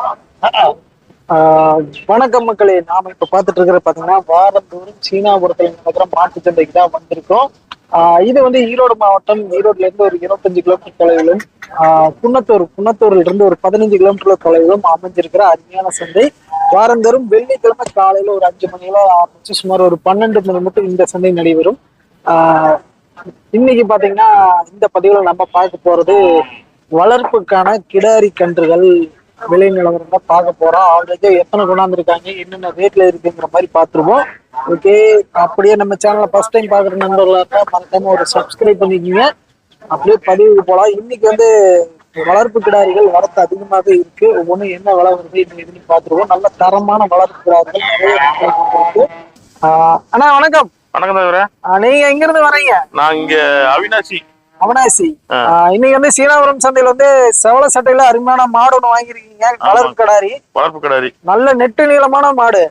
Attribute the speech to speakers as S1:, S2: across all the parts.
S1: ஆஹ் வணக்கம் மக்களே. நாம இப்ப பாத்துட்டு இருக்கிற பாத்தீங்கன்னா வாரந்தோறும் சீனாபுரத்துல நடக்கிற மாட்டு சந்தைக்கு தான் வந்திருக்கோம். ஆஹ் இது வந்து ஈரோடு மாவட்டம் ஈரோட்ல இருந்து ஒரு இருபத்தஞ்சு கிலோமீட்டர் தொலைவிலும் ஆஹ் குன்னத்தூர் குன்னத்தூர்ல இருந்து ஒரு பதினஞ்சு கிலோமீட்டர் தொலைவிலும் அமைஞ்சிருக்கிற அருமையான சந்தை. வாரந்தோறும் வெள்ளிக்கிழமை காலையில ஒரு அஞ்சு மணில ஆரம்பிச்சு சுமார் ஒரு பன்னெண்டு மணி மட்டும் இந்த சந்தை நடைபெறும். ஆஹ் இன்னைக்கு பாத்தீங்கன்னா இந்த பதிவுல நம்ம பார்க்க போறது வளர்ப்புக்கான கிடாரி கன்றுகள் விலை நிலவரம் தான் பார்க்க போறோம். ஆல்ரெடி எத்தனை கொண்டாந்துருக்காங்க என்னென்ன ரேட்ல இருக்குங்கிற மாதிரி பார்த்துருவோம். ஓகே அப்படியே நம்ம சேனலை ஃபர்ஸ்ட் டைம் பார்க்குற நண்பர்களா இருந்தா மறக்காம ஒரு சப்ஸ்கிரைப் பண்ணிக்கிங்க. அப்படியே பதிவுக்கு போகலாம் இன்னைக்கு வந்து வளர்ப்பு கிடாரிகள் வரத்து அதிகமாகவே இருக்கு. ஒவ்வொன்றும் என்ன விலை வருது எதுன்னு பார்த்துருவோம். நல்ல தரமான வளர்ப்பு கிடாரிகள் நிறைய இருக்கு அண்ணா வணக்கம்.
S2: வணக்கம் தவிர
S1: நீங்க எங்க இருந்து வரீங்க?
S2: நான் இங்க அவினாசி.
S1: அவனாசி. இன்னைக்கு வந்து சீனாபுரம் சந்தையில வந்து செவல சட்டையில அருமையான மாடு ஒண்ணு வாங்கியிருக்கீங்க. வளர்ப்பு கடாரி.
S2: வளர்ப்பு கிடாரி.
S1: நல்ல நெட்டு நீளமான மாடு.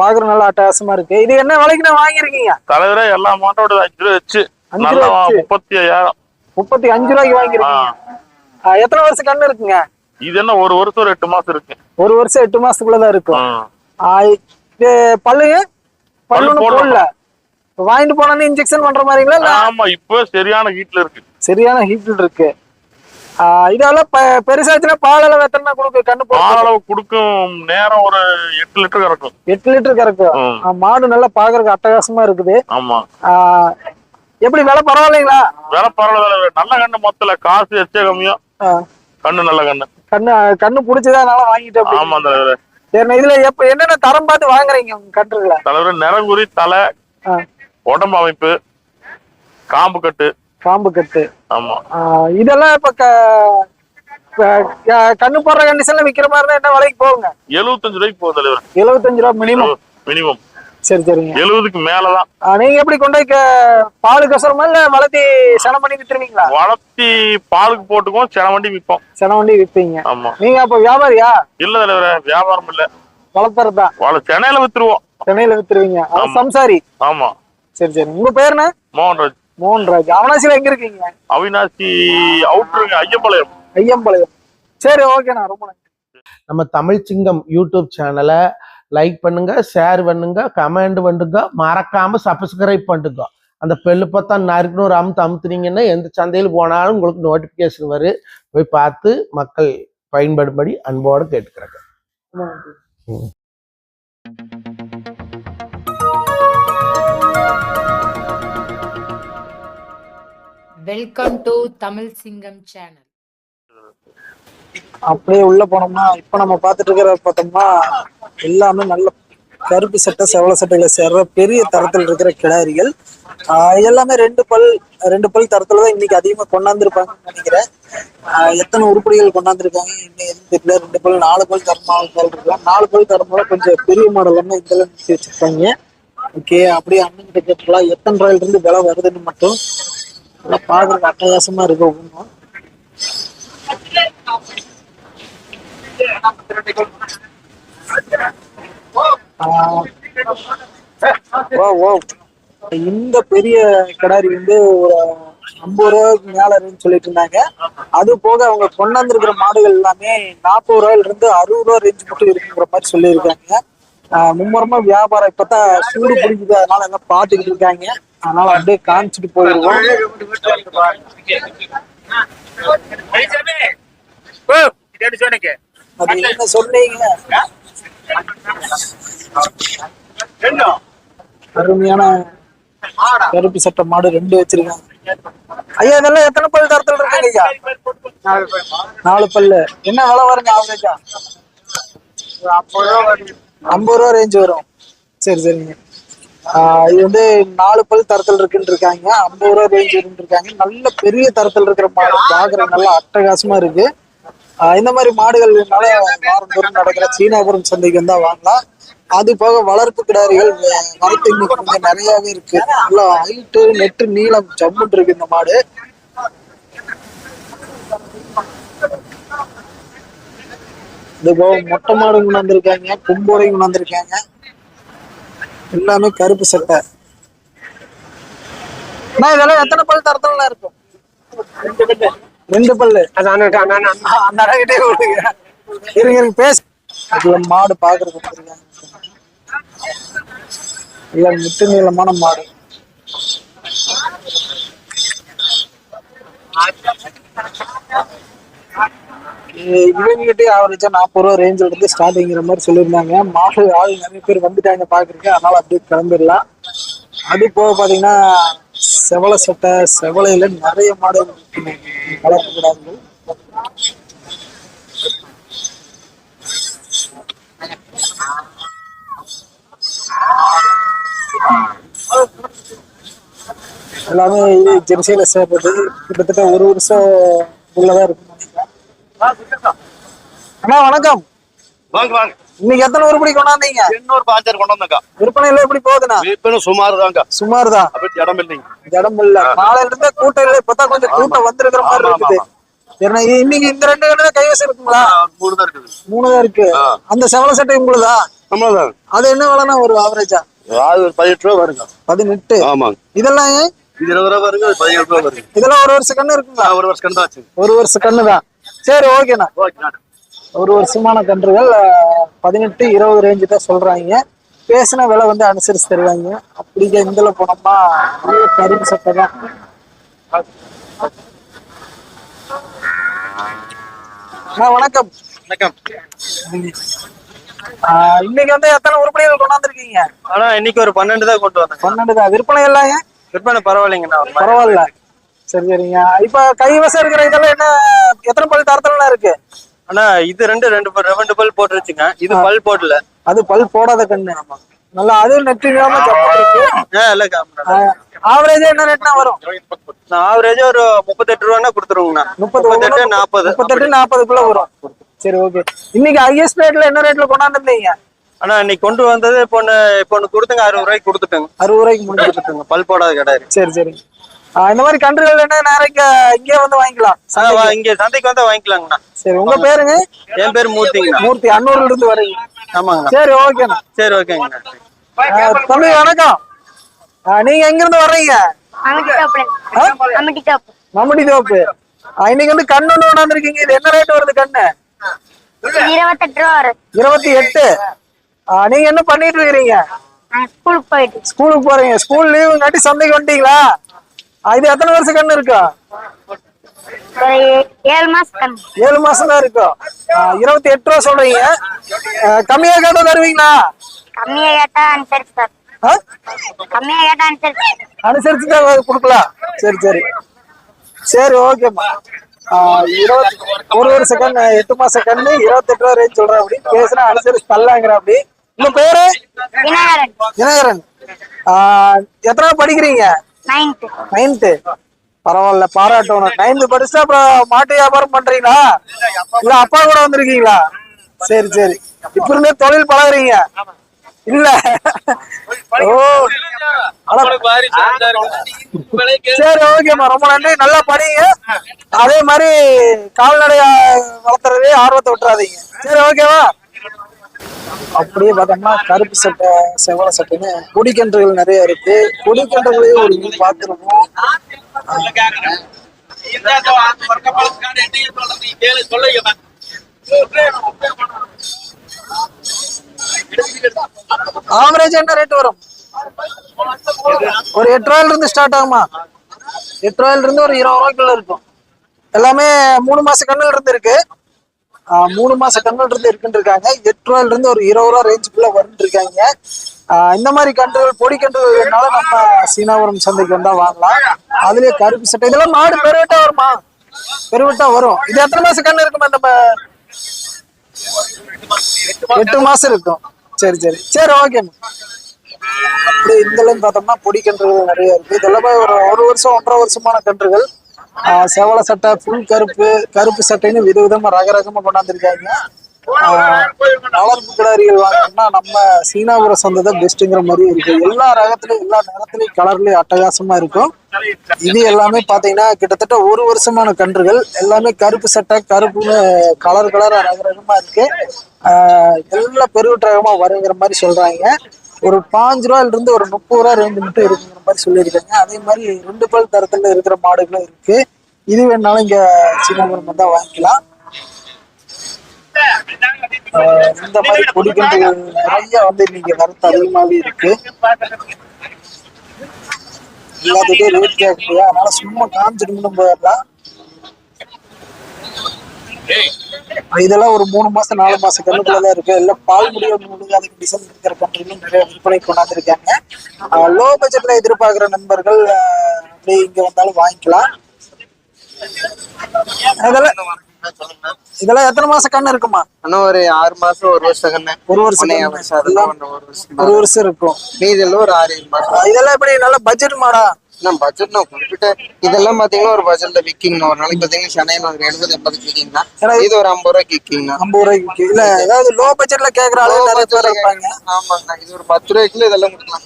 S1: பாக்குற நல்ல அட்டகாசமா இருக்கு. இது என்ன விலைக்கு நான் வாங்கியிருக்கீங்க?
S2: தலைவரே எல்லா மாட்டோட அஞ்சு ரூபா வச்சு. முப்பத்தி ஐயாயிரம்
S1: முப்பத்தி அஞ்சு ரூபாய்க்கு வாங்கியிருக்கீங்க. ஆஹ் எத்தனை வருஷம் கண்ணு இருக்குங்க?
S2: இது என்ன ஒரு வருஷம் எட்டு மாசம் இருக்கு.
S1: ஒரு வருஷம் எட்டு மாசத்துக்குள்ளதான் இருக்கும். இது பல்லுங்க பல்லு. போடல. வாங்கிட்டு போனோன்னு இன்ஜெக்ஷன் பண்ற மாதிரிங்களா?
S2: ஆமா இப்ப சரியான ஹீட்ல இருக்கு.
S1: சரியான ஹீட்டில் இருக்கு. இதெல்லாம் பெருசாச்சுன்னா பால் அளவு எத்தனை கொடுக்கு? கண்ணு
S2: பால் அளவு கொடுக்கும் நேரம் ஒரு எட்டு லிட்டர் கறக்கும்.
S1: எட்டு லிட்டர் கறக்கும் மாடு நல்லா பாக்குறதுக்கு அட்டகாசமா இருக்குது.
S2: ஆமா.
S1: எப்படி விலை பரவாயில்லைங்களா?
S2: வேலை பரவாயில்ல. நல்ல கண்ணு மொத்தல காசு எச்ச கம்மியும்
S1: ஆஹ்
S2: கண்ணு நல்ல கண்ணு.
S1: கண்ணு கண்ணு பிடிச்சதா அதனால வாங்கிட்டு அப்படி
S2: ஆமா தலைவரே
S1: சரி இதுல எப்ப என்னென்ன தரம் பார்த்து வாங்குறீங்க கன்றுகளை?
S2: தலைவரே நிறங்குறி தலை உடம்பு அமைப்பு காம்பு கட்டு.
S1: காம்பு கட்டு.
S2: ஆமா.
S1: இதெல்லாம் இப்ப கண்ணு போடுற கண்டிஷன்ல விக்கிற மாதிரி என்ன விலைக்கு போகுங்க?
S2: எழுபத்தஞ்சு ரூபாய்க்கு போகுது தலைவர்.
S1: எழுபத்தஞ்சு ரூபா மினிமம்
S2: மினிமம்
S1: சரி சரிங்க.
S2: எழுபதுக்கு மேலதான்.
S1: நீங்க எப்படி கொண்டு போய் பால் கசரமா இல்ல வளர்த்தி சனம் பண்ணி வித்துருவீங்களா?
S2: வளர்த்தி பாலுக்கு போட்டுக்குவோம் சில வண்டி விற்போம்
S1: சனம் வண்டி விற்பீங்க
S2: ஆமா.
S1: நீங்க அப்ப வியாபாரியா?
S2: இல்ல தலைவரே வியாபாரம் இல்ல.
S1: வளர்த்துறதுதான்
S2: வாழ சென்னையில வித்துருவோம்.
S1: சென்னையில வித்துருவீங்க. சம்சாரி.
S2: ஆமா.
S1: சரி சரி. உங்க பேர் என்ன?
S2: மோகன்ராஜ்.
S1: மோகன்ராஜ் அவனாசியில எங்க இருக்கீங்க?
S2: அவினாசி அவுட்ருங்க ஐயப்பாளையம்
S1: ஐயம்பாளையம். சரி ஓகேண்ணா ரொம்ப நன்றி.
S3: நம்ம தமிழ் சிங்கம் யூடியூப் சேனலை லைக் பண்ணுங்க ஷேர் பண்ணுங்க கமெண்ட் பண்ணுங்க மறக்காம சப்ஸ்கிரைப் பண்ணுங்க. அந்த பெல்லு பார்த்தா நறுக்குன்னு ஒரு அமுத்து அமுத்துனீங்கன்னா எந்த சந்தையில் போனாலும் உங்களுக்கு நோட்டிஃபிகேஷன் வரும் போய் பார்த்து மக்கள் பயன்படும்படி அன்போடு கேட்டுக்கிறேங்க.
S4: வெல்கம் டு தமிழ் சிங்கம் சேனல்
S1: அப்படியே உள்ள போனோம்னா இப்ப நம்ம பார்த்துட்டு இருக்கிற பார்த்தோம்னா எல்லாமே நல்ல கருப்பு சட்டை செவல சட்டைகளை சேர்ற பெரிய தரத்தில் இருக்கிற கிடாரிகள். எல்லாமே ரெண்டு பல் ரெண்டு பல் தரத்துல தான் இன்னைக்கு அதிகமா கொண்டாந்துருப்பாங்கன்னு நினைக்கிறேன். எத்தனை உருப்படிகள் கொண்டாந்துருக்காங்க? இன்னும் எதுவும் தெரியல. ரெண்டு பல் நாலு பல் தரம் நாலு பல் இருக்கலாம் நாலு பல் தரம்போல கொஞ்சம் பெரிய மாடல் எல்லாம் இந்த வச்சிருக்காங்க. ஓகே அப்படியே அண்ணன் கிட்ட கேட்டுக்கலாம். எத்தனை ரூபாயில இருந்து விலை வருதுன்னு மட்டும் நல்லா பாக்குறதுக்கு அட்டகாசமா இருக்கு ஒவ்வொன்றும். ஆஹ் ஓ ஓ இந்த பெரிய கடாரி வந்து ஒரு ஐம்பது ரூபாய்க்கு மேல இருக்குன்னு சொல்லிட்டு இருந்தாங்க. அது போக அவங்க கொண்டாந்துருக்கிற மாடுகள் எல்லாமே நாற்பது ரூபாயில இருந்து அறுபது ரூபா ரேஞ்ச் மட்டும் இருக்குங்கிற மாதிரி சொல்லியிருக்காங்க. மும்முரமா வியாபாரம் இப்பதான் சூடு பிடிக்குது. அதனால எல்லாம் பாத்துக்கிட்டு இருக்காங்க. அதனால அப்படியே காமிச்சிட்டு போயிருவோம் அது என்ன சொன்னீங்க அருமையான கருப்பு சட்டை மாடு ரெண்டு வச்சிருக்காங்க. ஐயா இதெல்லாம் எத்தனை பல் தரத்துல இருக்குங்க ஐயா? நாலு பல்லு. என்ன விலை வருங்க ஆவரேஜா ஐம்பது ரூபா ரேஞ்ச் வரும். சரி சரிங்க. இது வந்து நாலு பல் தரத்தில் இருக்குன்னு இருக்காங்க. ஐம்பது ரூபா ரேஞ்ச் இருக்காங்க. நல்ல பெரிய தரத்தில் இருக்கிற மாடு. பாக்குற நல்லா அட்டகாசமா இருக்கு. இந்த மாதிரி மாடுகள்னால வாரந்தோறும் நடக்கிற சீனாபுரம் சந்தைக்கு வந்தா வாங்கலாம். அது போக வளர்ப்பு கிடாரிகள் வ- வரத்து இன்னைக்கு கொஞ்சம் நிறையாவே இருக்கு. நல்லா ஹைட்டு நெட்டு நீளம் ஜம்முன் இருக்கு இந்த மாடு. இது போக மொட்டை மாடு கொண்டாந்துருக்காங்க கொம்போடையும் கொண்டாந்துருக்காங்க எல்லாமே கருப்பு சட்டை. இதெல்லாம் எத்தனை பல் தரத்துல இருக்கும்? ரெண்டு பல்லு. அந்த அண்ணகிட்டே கொடுங்க இருங்க இருங்க பேச. இதுல மாடு பாக்குறது இல்ல முத்து நீளமான மாடு. இவங்ககிட்டே ஆவரேஜா நாற்பது ரூபா ரேஞ்சில் இருந்து ஸ்டார்டிங்கிற மாதிரி சொல்லியிருந்தாங்க. மாடல் ஆள் நிறைய பேர் வந்துட்டாங்க பாக்குறீங்க அதனால அப்படியே கிளம்பிடலாம். அது போக பாத்தீங்கன்னா செவலை சட்டை செவலையில நிறைய மாடல் வளர்க்கக்கூடாது எல்லாமே ஜெர்சியில சேர்றது. கிட்டத்தட்ட ஒரு வருஷம் உள்ளதா இருக்கும். அண்ணா வணக்கம்.
S2: வாங்க வாங்க.
S1: இன்னைக்கு எத்தனை உருப்படி கொண்டாந்தீங்க?
S2: இன்னொரு பாஞ்சாறு கொண்டு வந்தாக்கா
S1: விற்பனையில எப்படி போகுதுண்ணா?
S2: விற்பனும் சுமார் தாங்க
S1: சுமார் தான்
S2: அப்படி இடம் இல்லைங்க.
S1: இடம் இல்ல. காலையில இருந்தே கூட்டம் இல்ல. இப்பதான் கொஞ்சம் கூட்டம் வந்திருக்கிற மாதிரி இருக்குது. சரிண்ணா இன்னைக்கு இந்த ரெண்டு கடை தான் கைவசம் இருக்குங்களா?
S2: மூணு தான் இருக்குது.
S1: மூணு தான் இருக்கு. அந்த செவல சட்டை உங்களுதா?
S2: நம்மளதான்.
S1: அது என்ன விலைண்ணா ஒரு ஆவரேஜா
S2: அது ஒரு பதினெட்டு ரூபா வருங்க.
S1: பதினெட்டு.
S2: ஆமாங்க.
S1: இதெல்லாம்?
S2: இது இருபது ரூபா வருங்க பதினேழு ரூபா வருங்க.
S1: இதெல்லாம் ஒரு வருஷம் கண்ணு இருக்குங்களா?
S2: ஒரு வருஷம் கண்டு ஆச்சு
S1: ஒரு வருஷம் கண்ணு தான் சரி ஓகேண்ணா ஒரு வருஷமான கன்றுகள் பதினெட்டு இருபது ரேஞ்சு தான் சொல்றாங்க. பேசின விலை வந்து அனுசரிச்சு தருவாங்க. அப்படிங்க இந்தல போனோம்னா கரும்பு சட்டை தான். வணக்கம்.
S5: வணக்கம்.
S1: இன்னைக்கு வந்து எத்தனை உருப்படிகள் கொண்டாந்துருக்கீங்க?
S5: ஆனா இன்னைக்கு ஒரு பன்னெண்டு தான் கொண்டு வந்தேன்.
S1: பன்னெண்டு தான். விற்பனை ஏன்?
S5: விற்பனை பரவாயில்லைங்கண்ணா.
S1: பரவாயில்ல. சரி சரிங்க. இப்ப கைவசம் இருக்கிற இதெல்லாம் என்ன எத்தனை பல் தரத்துலாம் இருக்கு?
S5: ஆனா இது ரெண்டு ரெண்டு ரெண்டு பல் போட்டுருச்சுங்க. இது பல் போடல.
S1: அது பல் போடாத கண்ணு நல்லா அதுவும் நெற்றி இல்லாம ஆவரேஜா என்ன ரேட்னா வரும்?
S5: நான் ஆவரேஜா ஒரு முப்பத்தெட்டு ரூபான்னா கொடுத்துருவோங்கண்ணா.
S1: முப்பது
S5: முப்பத்தெட்டு நாற்பது.
S1: முப்பத்தெட்டு நாற்பதுக்குள்ள வரும். சரி ஓகே இன்னைக்கு ஹையஸ்ட் ரேட்ல என்ன ரேட்ல கொண்டாந்துருந்தீங்க
S5: ஆனா இன்னைக்கு கொண்டு வந்தது இப்போ ஒண்ணு இப்போ ஒண்ணு கொடுத்துங்க அறுபது ரூபாய்க்கு கொடுத்துட்டேங்க.
S1: அறுபது ரூபாய்க்கு
S5: கொடுத்துட்டுங்க. பல் போடாத கிடையாது
S1: சரி சரி. இந்த மாதிரி கன்றுகள் என்ன நேரம் இங்க இங்கே வந்து வாங்கிக்கலாம்.
S5: இங்க சந்தைக்கு வந்தா வாங்கிக்கலாங்கண்ணா.
S1: சரி உங்க பேருங்க?
S5: என் பேர் மூர்த்திங்கண்ணா
S1: மூர்த்தி அன்னூர்ல இருந்து வரீங்க
S5: ஆமாங்கண்ணா.
S1: சரி ஓகேண்ணா.
S5: சரி ஓகேங்கண்ணா.
S1: ஆஹ் தம்பி வணக்கம். ஆஹ் நீங்க எங்க இருந்து வர்றீங்க மம்முடி தோப்பு. இன்னைக்கு வந்து கண்ணு ஒண்ணு கொண்டாந்துருக்கீங்க. இது என்ன ரேட் வருது கண்ணு? இருபத்தி எட்டு ஆஹ் நீங்க என்ன பண்ணிட்டு இருக்கிறீங்க?
S6: நான் ஸ்கூலுக்கு போயிட்டு.
S1: ஸ்கூலுக்கு போறீங்க. ஸ்கூல் லீவுங்காட்டி சந்தைக்கு வந்துட்டீங்களா? இது எத்தனை வருஷம் கண்ணு இருக்கா?
S6: ஒரு ஏழு மாசம்
S1: ஏழு மாசம் தான் இருக்கும் இருபத்தி எட்டு ரூபா சொல்றீங்க. கம்மியா கேட்டா தருவீங்களா?
S6: கம்மியா கேட்டா அனுசரிச்சு? கம்மியா கேட்டா அனுசரிச்சு.
S1: அனுசரிச்சு தான் கொடுக்கலாம். சரி சரி. சரி ஓகேம்மா. இருபத்தி ஒரு வருஷம் கண்ணு எட்டு மாசம் கண்ணு இருபத்தெட்டு ரூபா ரேஞ்ச் சொல்றேன் அப்படி. பேசுனா அனுசரிச்சு தரலாங்கிற அப்படி. உங்க பேரு? தினகரன் ஆஹ் எத்தனை படிக்கிறீங்க?
S6: நைன்த்து
S1: பரவாயில்ல பாராட்டணும் நைன்த்து படிச்சு அப்புறம் மாட்டு வியாபாரம் பண்றீங்களா? இல்ல அப்பா கூட வந்திருக்கீங்களா? சரி சரி. இப்ப இருந்தே தொழில் பழகுறீங்க. இல்ல. ஓ. சரி ஓகேம்மா. ரொம்ப நன்றி. நல்லா படிங்க. அதே மாதிரி கால்நடை வளர்த்துறதே ஆர்வத்தை விட்டுறாதீங்க. சரி ஓகேவா? அப்படியே பார்த்தோம்னா கருப்பு சட்டை செவல சட்டைன்னு கொடிக்கன்றுகள் நிறைய இருக்கு. கொடிக்கன்றுகளையும் ஒரு இது பார்த்துருவோம். ஆவரேஜ் என்ன ரேட் வரும்? ஒரு எட்டு ரூபாயில இருந்து ஸ்டார்ட் ஆகுமா? எட்டு ரூபாயில இருந்து ஒரு இருபது ரூபாய்க்குள்ள இருக்கும். எல்லாமே மூணு மாச கண்ணுல இருந்து இருக்கு மூணு மாச கன்றுகள் இருந்து இருக்குன்னு இருக்காங்க எட்டு ரூபாயில இருந்து ஒரு இருபது ரூபா ரேஞ்சுக்குள்ள வருன்னு இருக்காங்க ஆஹ் இந்த மாதிரி கன்றுகள் பொடி கன்றுகள் நம்ம சீனாபுரம் சந்தைக்கு வந்தா வாங்கலாம். அதுலயே கருப்பு சட்டை. இதெல்லாம் மாடு பெருவிட்டா வருமா? பெருவட்டா வரும். இது எத்தனை மாச கண்ணு இருக்குமா நம்ம? எட்டு மாசம் இருக்கும். சரி சரி. சரி ஓகே அப்படி இந்த பார்த்தோம்னா பொடி கன்றுகள் நிறைய இருக்கு. இதெல்லாமே ஒரு ஒரு வருஷம் ஒன்றரை வருஷமான கன்றுகள். செவல சட்டை புல் கருப்பு கருப்பு சட்டைன்னு விதவிதமா ரக ரகமாக கொண்டாந்துருக்காங்க வளர்ப்பு கிடாரிகள் வாங்கினா நம்ம சீனாபுரம் சந்தை தான் பெஸ்ட்டுங்கிற மாதிரி இருக்கு. எல்லா ரகத்துலயும் எல்லா நேரத்துலயும் கலர்லயும் அட்டகாசமா இருக்கும். இது எல்லாமே பாத்தீங்கன்னா கிட்டத்தட்ட ஒரு வருஷமான கன்றுகள். எல்லாமே கருப்பு சட்டை கருப்புன்னு கலர் கலரா ரக ரகமா இருக்கு. ஆஹ் எல்லாம் பெருவிட்டு ரகமா வருங்கிற மாதிரி சொல்றாங்க. ஒரு பாஞ்சு ரூபாயில இருந்து ஒரு முப்பது ரூபா ரேஞ்சு மட்டும் இருக்குங்கிற மாதிரி சொல்லியிருக்காங்க. அதே மாதிரி ரெண்டு பல் தரத்துல இருக்கிற மாடுகளும் இருக்கு. இது வேணாலும் இங்க சின்னபுரம் தான் வாங்கிக்கலாம். இந்த மாதிரி கொடிக்கன்றுகள் நிறைய வந்து இன்னைக்கு வரத்து அதிகமாவே இருக்கு. எல்லாத்துக்கும் ரேட் கேட்கலையா அதனால சும்மா காமிச்சிட்டு மட்டும் இதெல்லாம் ஒரு மூணு மாசம் நாலு மாசம் கண்ணுக்குள்ள தான் இருக்கு. எல்லாம் பால் முடிய முழுகாத டிசைன் இருக்கிற கண்ட்ரிலும் நிறைய விற்பனை கொண்டாந்துருக்காங்க. லோ பட்ஜெட்ல எதிர்பார்க்கிற நண்பர்கள் அப்படியே இங்க வந்தாலும் வாங்கிக்கலாம். இதெல்லாம் இதெல்லாம் எத்தனை மாசம் கண்ணு இருக்குமா?
S5: இன்னும் ஒரு ஆறு மாசம் ஒரு வருஷம் கண்ணு.
S1: ஒரு வருஷம்
S5: அதெல்லாம் ஒரு வருஷம்.
S1: ஒரு வருஷம் இருக்கும்.
S5: மீதி ஒரு ஆறு மாசம்.
S1: இதெல்லாம் எப்படி நல்ல பட்ஜெட் மாடா?
S5: நான் பட்ஜெட் நான் குறிப்பிட்ட இதெல்லாம் பாத்தீங்கன்னா ஒரு பட்ஜெட்ல விக்கிங் ஒரு நாளைக்கு பாத்தீங்கன்னா சென்னையில ஒரு எழுபது எண்பதுக்கு விக்கிங்னா இது ஒரு ஐம்பது ரூபாய்க்கு விக்கிங்னா
S1: ஐம்பது ரூபாய்க்கு இல்ல ஏதாவது லோ பட்ஜெட்ல கேக்குற ஆளு நிறைய பேர் இருப்பாங்க.
S5: ஆமாங்கண்ணா இது ஒரு பத்து ரூபாய்க்குள்ள இதெல்லாம் கொடுக்கலாம்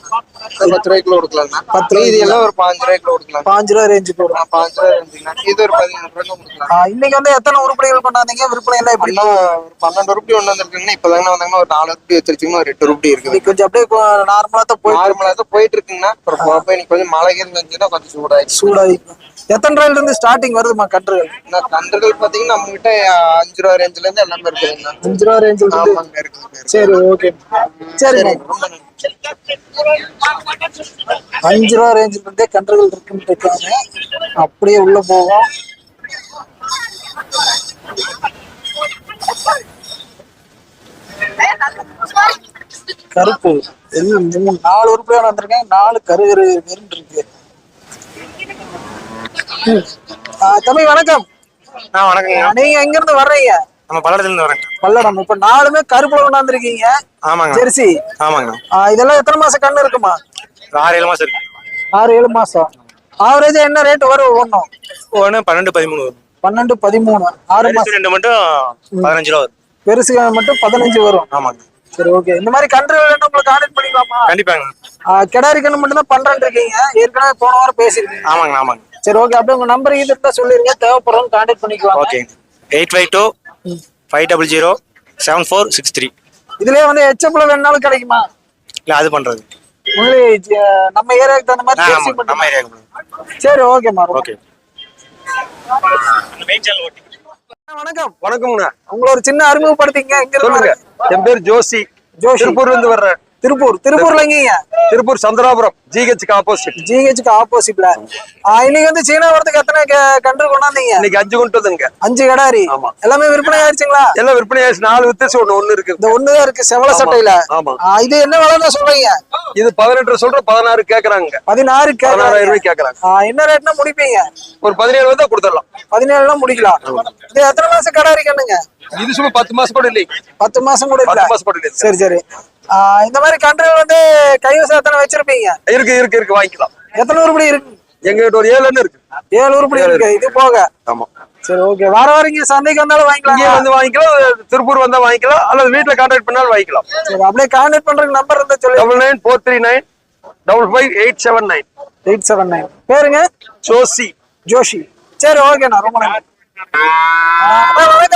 S5: பத்து ரூபாய்க்குள்ள கொடுக்கலாம்ண்ணா
S1: பத்து
S5: மீதி எல்லாம் ஒரு பாஞ்சு ரூபாய்க்குள்ள கொடுக்கலாம்
S1: பாஞ்சு ரூபா ரேஞ்சுக்கு
S5: ஆ, பாஞ்சு ரூபாய் இருந்துச்சுன்னா இது ஒரு பதிமூணு ரூபாய்க்கு கொடுக்கலாம்
S1: இன்னைக்கு வந்து எத்தனை உருப்படிகள் கொண்டாந்தீங்க? விற்பனை எல்லாம் எப்படி?
S5: ஒரு பன்னெண்டு ரூபாய் ஒண்ணு வந்திருக்குங்கன்னா இப்பதாங்க வந்தாங்கன்னா ஒரு நாலு ரூபாய் வச்சிருச்சுங்கன்னா ஒரு எட்டு ரூபாய் இருக்குது.
S1: கொஞ்சம் அப்படியே நார்மலா தான் போய்
S5: நார்மலா தான் போயிட்டு போக இன்னைக்கு கொஞ்சம் மழை இருந்துச்சுன்னா கொஞ்சம் சூடாயிடுச்சு.
S1: சூடாயிக்கும் எத்தனை ரூபாயில இருந்து ஸ்டார்டிங் வருதுமா கன்றுகள்?
S5: நான் கன்றுகள் பாத்தீங்கன்னா நம்ம கிட்ட அஞ்சு ரூபா ரேஞ்சில இருந்து எல்லாமே இருக்குதுங்கண்ணா
S1: அஞ்சு ரூபா ரேஞ்சில்
S5: ஆமாங்க இருக்குது
S1: சரி ஓகே சரி. அஞ்சு ரூபா ரேஞ்சில் இருந்தே கன்றுகள் இருக்குன்னு இருக்காங்க அப்படியே உள்ள போவோம். கருப்பு. நாலு உருப்படியா வந்திருக்கேன். நாலு கரு கரு கருன்னு இருக்கு. தம்பி வணக்கம்.
S7: ஆ வணக்கங்க
S1: நீங்க எங்க இருந்து வர்றீங்க?
S7: நம்ம பல்லடத்துல இருந்து வரேங்க.
S1: பல்லடம். இப்ப நாலுமே கருப்புல கொண்டாந்துருக்கீங்க.
S7: ஆமாங்க.
S1: ஜெர்சி.
S7: ஆமாங்கண்ணா
S1: ஆ, இதெல்லாம் எத்தனை மாசம் கண்ணு இருக்குமா?
S7: ஆறு ஏழு மாசம் இருக்கு.
S1: ஆறு ஏழு மாசம். ஆவரேஜா என்ன ரேட் வரும் ஒண்ணும்
S7: ஒன்று பன்னெண்டு பதிமூணு வரும்.
S1: பன்னெண்டு பதிமூணு. ஆறு மாசம்.
S7: ரெண்டு மட்டும் பதினஞ்சு ரூபா வரும்.
S1: பெருசு மட்டும் பதினஞ்சு வரும்.
S7: ஆமாங்க.
S1: சரி ஓகே இந்த மாதிரி கன்று வேணும் உங்களுக்கு கான்டெக்ட் பண்ணிக்கலாமா?
S7: கண்டிப்பாங்க.
S1: கிடாரி கண்ணு மட்டும் தான் பண்றேன் இருக்கீங்க. ஏற்கனவே போன வாரம் பேசியிருக்கீங்க.
S7: ஆமாங்க ஆமாங்க.
S1: சரி ஓகே அப்படியே உங்க நம்பர் இது இருந்தா சொல்லிருங்க. தேவைப்படுறோம் கான்டெக்ட் பண்ணிக்கலாம்
S7: okay eight five two five double zero seven four six three
S1: இதுலயே வந்து எச்சப்புல வேணாலும் கிடைக்குமா?
S7: இல்லை அது
S1: அஹ், நம்ம ஏரியாவுக்கு தகுந்த மாதிரி
S7: நம்ம ஏரியாவுக்கு
S1: சரி ஓகேம்மா
S7: ஓகே மெயின் சேனல் ஓட்டி.
S1: வணக்கம்.
S8: வணக்கம்ண்ணா.
S1: உங்களை ஒரு சின்ன அறிமுகப்படுத்திங்க இருந்து
S8: சொல்லுங்க? என் பேர் ஜோசி
S1: ஜோஷி.
S8: திருப்பூர்ல இருந்து வர்றேன்.
S1: திருப்பூர் திருப்பூர்ல எங்கீங்க?
S8: திருப்பூர் சந்திராபுரம் ஜிஹெச்சுக்கு ஆப்போசிட்
S1: ஜிஹெச்சுக்கு ஆப்போசிட்ல இன்னைக்கு வந்து சீனாபுரத்துக்கு எத்தனை க- கன்று கொண்டாந்தீங்க?
S8: இன்னைக்கு அஞ்சு கொண்டு வந்துங்க
S1: அஞ்சு கடாரி.
S8: ஆமா.
S1: எல்லாமே விற்பனை ஆயிடுச்சுங்களா?
S8: எல்லாம் விற்பனை ஆயிடுச்சு. நாலு வித்தியாசம் ஒண்ணு ஒண்ணு இருக்கு.
S1: இந்த ஒண்ணுதான் இருக்கு செவல சட்டையில.
S8: ஆமா.
S1: இது என்ன விலைன்னு சொல்றீங்க?
S8: இது பதினெட்டு சொல்ற பதினாறு கேக்குறாங்க.
S1: பதினாறு
S8: பதினாறாயிரம். ரூபாய் கேக்குறாங்க.
S1: என்ன ரேட்னா முடிப்பீங்க?
S8: ஒரு பதினேழு வந்தா கொடுத்துடலாம்.
S1: பதினேழுலாம் முடிக்கலாம். இது எத்தனை மாசம் கடாரி கண்ணுங்க?
S8: இது சும்மா பத்து மாசம் கூட இல்லைங்க.
S1: பத்து மாசம் கூட இல்ல.
S8: பத்து மாசம் கூட இல்லை
S1: சரி சரி. இந்த மாதிரி கன்றுகள் வந்து கைவசம் எத்தனை வச்சிருப்பீங்க.
S8: இருக்கு இருக்கு இருக்கு. வாங்கிக்கலாம்.
S1: எத்தனை உருப்படி இருக்கு?
S8: எங்க கிட்ட ஒரு ஏழு இருக்கு.
S1: ஏழு உருப்படி இருக்கு. இது போக.
S8: ஆமா.
S1: சரி ஓகே வார வாரம் இங்க சந்தைக்கு வந்தாலும்
S8: இங்கே
S1: வாங்கிக்கலாம்
S8: வந்து வாங்கிக்கலாம். திருப்பூர் வந்தா வாங்கிக்கலாம். அல்லது வீட்டுல கான்டாக்ட் பண்ணாலும் வாங்கிக்கலாம்.
S1: சரி அப்படியே கான்டாக்ட் பண்றதுக்கு நம்பர் இருந்தா சொல்லி.
S8: Double nine four three nine double five eight seven nine
S1: eight seven nine பேருங்க?
S8: ஜோசி
S1: ஜோஷி. சரி ஓகேண்ணா ரொம்ப நன்றி.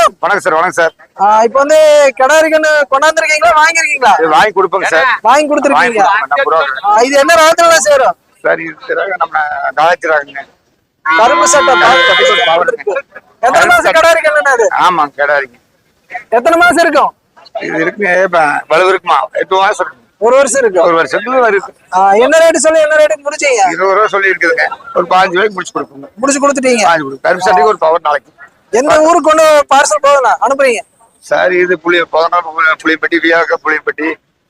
S1: வணக்கம்.
S2: வணக்கம் சார் வணக்கம் சார்.
S1: இப்போ வந்து கிடாரி கண்ணு கொண்டாந்துருக்கீங்களா? வாங்கிருக்கீங்களா?
S2: வாங்கி கொடுப்போங்க சார்.
S1: வாங்கி கொடுத்துருக்கீங்க
S2: கொடுப்போம்
S1: இது என்ன ராத்திரில சேரும்?
S2: சார் இது நம்ம கலாச்சிராங்க
S1: கருப்பு சட்டை பாத்து- எத்தனை மாசம் கிடாரி கண்ணு அது?
S2: ஆமாம் கிடையாதுங்க
S1: எத்தனை மாசம் இருக்கும்?
S2: இது இப்ப வலுவு இருக்குமா? எட்டு மாசம் இருக்கும்.
S1: ஒரு வருஷம் இருக்கும்.
S2: ஒரு வருஷத்துல இருக்கு
S1: என்ன ரேட்டு சொல்லி என்ன ரேட்டுக்கு முடிச்சீங்க?
S2: இருபது ரூபா சொல்லி இருக்குதுங்க ஒரு பாஞ்சு ரூபாய்க்கு முடிச்சு கொடுப்போங்க.
S1: முடிச்சு கொடுத்துட்டீங்க.
S2: கருப்பு சட்டைக்கு ஒரு பவர் நாளைக்கு.
S1: எந்த ஊருக்கு கொண்டு பார்சல் போதுண்ணா அனுப்புறீங்க.
S2: சார் இது புளி பதினாறு புளிப்பட்டி வியாக்க புளிப்பட்டி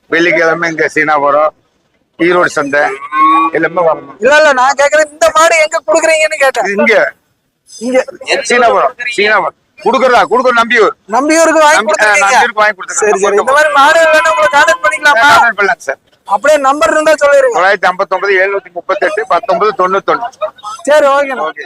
S2: வெள்ளிக்கிழமை இங்க சீனாபுரம் ஈரோடு சந்தை எல்லாமே
S1: இல்ல இல்ல நான் கேக்குறேன் இந்த மாடு எங்க குடுக்குறீங்கன்னு கேட்டேன்.
S2: இங்க.
S1: இங்க.
S2: சீனாபுரம் சீனாபுரம். குடுக்கறதா? குடுக்கற நம்பியூர்.
S1: நம்பியூருக்கு வாங்கி கொடுத்துருக்கீங்க.
S2: வாங்கி கொடுத்துருக்கேன்.
S1: சரி சரி. இந்த மாதிரி மாடு வேணும் உங்களுக்கு கான்டாக்ட் பண்ணிக்கலாமா?
S2: கான்டாக்ட் பண்ணலாம் சார்.
S1: அப்படியே நம்பர் இருந்தா சொல்லிருங்க
S2: தொள்ளாயிரத்தி ஐம்பத்தொன்பது எழுநூத்தி முப்பத்தெட்டு பத்தொன்பது தொண்ணூத்தொன்னு.
S1: சரி ஓகேண்ணா
S2: ஓகே